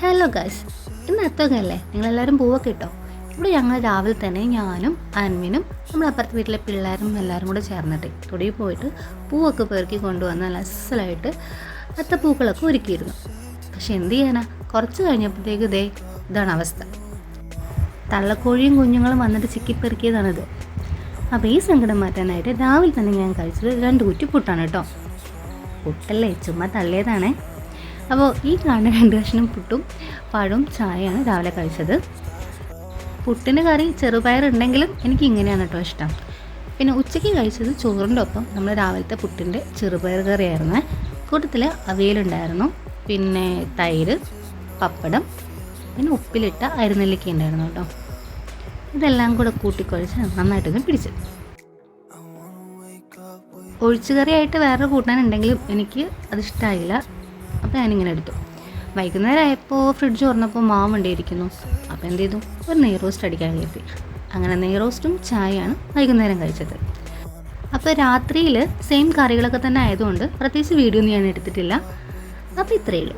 Hello guys ഇന്ന് എത്തുകയല്ലേ നിങ്ങളെല്ലാവരും പൂവൊക്കെ ഇട്ടോ? ഇവിടെ ഞങ്ങൾ രാവിലെ തന്നെ ഞാനും അൻവിനും നമ്മുടെ അപ്പുറത്തെ വീട്ടിലെ പിള്ളേരും എല്ലാവരും കൂടെ ചേർന്നിട്ട് തൊടിയിൽ പോയിട്ട് പൂവൊക്കെ പെറുക്കി കൊണ്ടുവന്ന് നല്ല അസലായിട്ട് അത്തപ്പൂക്കളൊക്കെ ഒരുക്കിയിരുന്നു. പക്ഷെ എന്ത് ചെയ്യാനാ? കുറച്ച് കഴിഞ്ഞപ്പോഴത്തേക്ക് ഇതേ ഇതാണ് അവസ്ഥ. തള്ളക്കോഴിയും കുഞ്ഞുങ്ങളും വന്നിട്ട് ചിക്കിപ്പെറുക്കിയതാണിത്. അപ്പോൾ ഈ സങ്കടം മാറ്റാനായിട്ട് രാവിലെ തന്നെ ഞാൻ കഴിച്ചത് രണ്ട് കുറ്റി പുട്ടാണ് കേട്ടോ. പുട്ടല്ലേ? ചുമ്മാ തള്ളിയതാണേ. അപ്പോൾ ഈ കാണുന്ന രണ്ട് കഷ്ണം പുട്ടും പഴവും ചായയാണ് രാവിലെ കഴിച്ചത്. പുട്ടിന് കറി ചെറുപയർ ഉണ്ടെങ്കിലും എനിക്ക് ഇങ്ങനെയാണ് കേട്ടോ ഇഷ്ടം. പിന്നെ ഉച്ചയ്ക്ക് കഴിച്ചത് ചോറിന്റെ ഒപ്പം നമ്മൾ രാവിലത്തെ പുട്ടിന്റെ ചെറുപയർ കറിയായിരുന്നു. കൂട്ടത്തിൽ അവിയലുണ്ടായിരുന്നു പിന്നെ തൈര് പപ്പടം പിന്നെ ഉപ്പിലിട്ട അരുനെല്ലിക്ക ഉണ്ടായിരുന്നു കേട്ടോ. ഇതെല്ലാം കൂടെ കൂട്ടിക്കുഴച്ച് നന്നായിട്ടൊന്ന് പിടിച്ചു. ഒഴിച്ചുകറിയായിട്ട് വേറെ കൂട്ടാനുണ്ടെങ്കിലും എനിക്ക് അത് ഇഷ്ടമായില്ല അപ്പോൾ ഞാനിങ്ങനെ എടുത്തു. വൈകുന്നേരം ആയപ്പോൾ ഫ്രിഡ്ജ് തുറന്നപ്പോൾ മാവ് ഉണ്ടായിരിക്കുന്നു. അപ്പോൾ എന്ത് ചെയ്തു ഒരു നെയ് റോസ്റ്റ് അടിക്കാൻ കയറ്റി അങ്ങനെ നെയ് റോസ്റ്റും ചായയാണ് വൈകുന്നേരം കഴിച്ചത്. അപ്പോൾ രാത്രിയിൽ സെയിം കറികളൊക്കെ തന്നെ ആയതുകൊണ്ട് പ്രത്യേകിച്ച് വീഡിയോ ഒന്നും ഞാൻ എടുത്തിട്ടില്ല. അപ്പോൾ ഇത്രയേ ഉള്ളൂ.